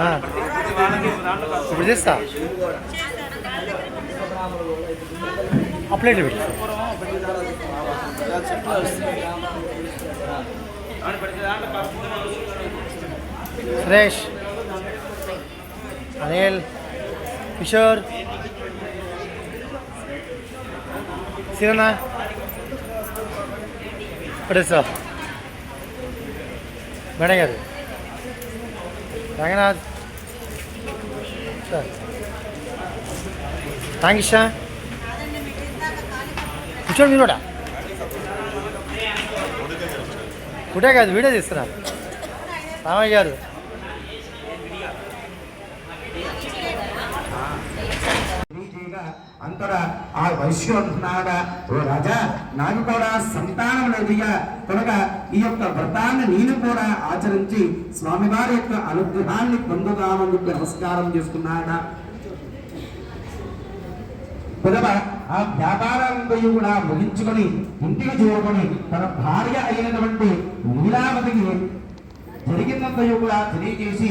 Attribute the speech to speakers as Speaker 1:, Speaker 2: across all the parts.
Speaker 1: ఆ. ఇప్పుడు చేస్తా. ఆ ప్లేట్ పెట్టి. సురేష్ అనిల్ కిషోర్ సిరనా ఇప్పుడే సార్ మేడం గారు రంగనాథ్ సార్ థ్యాంక్ యూ కూర్చోండి మీరు కూడా ఫుటే కాదు వీడియో తీస్తున్నా రామయ్య గారు.
Speaker 2: అంతటా ఆ వైశ్యం అంటున్నాడా ఓ రాజా నాకు కూడా సంతానం లేదుగా కనుక ఈ యొక్క వ్రతాన్ని నేను కూడా ఆచరించి స్వామివారి యొక్క అనుగ్రహాన్ని పొందుదామని చెప్పి నమస్కారం చేసుకున్నాడా పిదవ ఆ వ్యాపారాలంతయు కూడా ముగించుకొని ఇంటికి చేరుకొని తన భార్య అయినటువంటి లీలావతికి జరిగినంతయు కూడా తెలియజేసి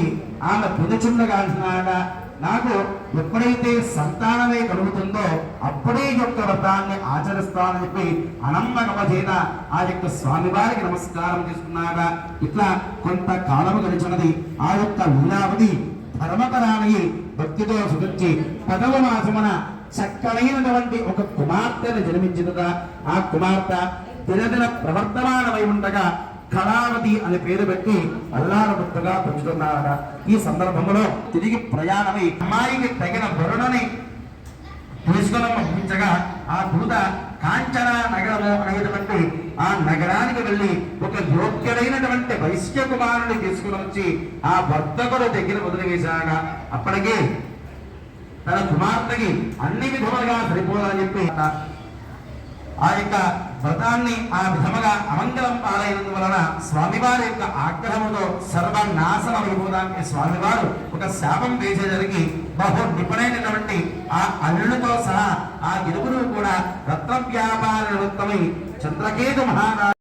Speaker 2: ఆమె పొదుచుండగా అంటున్నాడా నాకు ఎప్పుడైతే సంతానమే కలుగుతుందో అప్పుడే యొక్క వ్రతాన్ని ఆచరిస్తానని చెప్పి అనంబగమ చేత ఆ యొక్క స్వామివారికి నమస్కారం చేసుకున్నాక ఇట్లా కొంత కాలము గడిచినది. ఆ యొక్క లీలావతి ధర్మపరాణి భక్తితో సుఖించి పదవ మాసమున చక్కనైనటువంటి ఒక కుమార్తెను జన్మించినదా ఆ కుమార్తె దినదిన ప్రవర్తమానమై ఉండగా కళావతి అనే పేరు పెట్టి అల్లారముద్దగా పెంచుతున్నారట ఈ సందర్భంలో తిరిగి ప్రయాణమై అమ్మాయికి తగిన వరుణని తీసుకుని పంపించగా ఆ దూత కాంచన నగరము అనేటువంటి ఆ నగరానికి వెళ్ళి ఒక యోగ్యుడైనటువంటి వైశ్య కుమారుని తీసుకుని వచ్చి ఆ వర్తకుడు దగ్గర వదిలివేశాగా అప్పటికే తన కుమార్తెకి అన్ని విధములుగా సరిపోదని చెప్పి ఆ యొక్క వ్రతాన్ని ఆ విధముగా అమంగళం పాలైనందు వలన స్వామివారి యొక్క ఆగ్రహముతో సర్వనాశనం అయిపోవడానికి స్వామివారు ఒక శాపం వేసేసరికి బహు నిపుణైనటువంటి ఆ అల్లుడితో సహా ఆ ఇరువురు కూడా రత్న వ్యాపార నిమిత్తమై చంద్రకేతు మహారాజు